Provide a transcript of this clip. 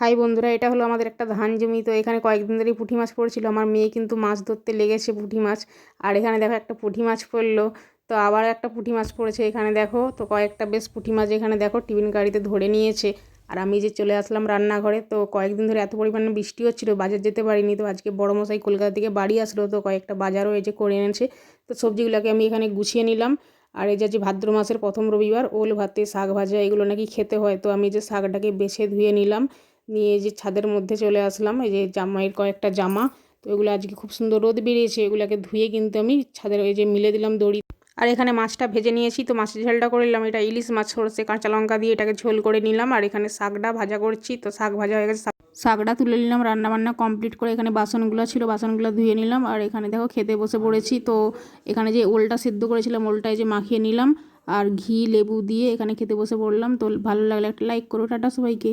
High বন্ধুরা, এটা হলো আমাদের একটা ধান জমি। তো এখানে কয়েকদিন ধরেই পুঁটি মাছ পড়েছিল। আমার মেয়ে কিন্তু মাছ ধরতে লেগেছে পুঁটি মাছ। আর এখানে দেখো একটা পুঁটি মাছ পড়ল। তো আবার একটা পুঁটি মাছ পড়েছে এখানে দেখো। তো কয়েকটা বেশ পুঁটি মাছ এখানে দেখো টিফিন গাড়িতে ধরে নিয়েছে। আর আমি যে চলে আসলাম রান্নাঘরে, তো কয়েকদিন ধরে এত পরিমাণে বৃষ্টি হচ্ছিল, বাজার যেতে পারিনি। তো আজকে বড় মশাই কলকাতা থেকে বাড়ি আসলো, তো কয়েকটা বাজারও যে করে এনেছে। তো সবজিগুলোকে আমি এখানে গুছিয়ে নিলাম। আর এই যে যে ভাদ্র মাসের প্রথম রবিবার, ওল ভাতে, শাক ভাজা, এগুলো নাকি খেতে হয়। তো আমি যে শাকটাকে বেছে ধুয়ে নিলাম নিয়ে যে ছাদের মধ্যে চলে আসলাম, এই যে জামাইয়ের কয়েকটা জামা, তো এগুলো আজকে খুব সুন্দর রোদ বেরিয়েছে, এগুলোকে ধুয়ে কিন্তু আমি ছাদের ওই যে মিলে দিলাম দড়ি। আর এখানে মাছটা ভেজে নিয়েছি, তো মাছের ঝালটা করে নিলাম, এটা ইলিশ মাছ, সরষে, কাঁচা লঙ্কা দিয়ে এটাকে ঝোল করে নিলাম, আর এখানে শাকটা ভাজা করছি, তো শাক ভাজা হয়ে গেছে শাকটা তুলে নিলাম রান্না বান্না কমপ্লিট করে এখানে বাসনগুলো ছিল, বাসনগুলো ধুয়ে নিলাম, আর এখানে দেখো খেতে বসে পড়েছি, তো এখানে যে ওলটা সেদ্ধ করেছিলাম, ওলটায় যে মাখিয়ে নিলাম, আর ঘি, লেবু দিয়ে এখানে খেতে বসে পড়লাম, তো ভালো লাগলে একটা লাইক করো, টাটা সবাইকে।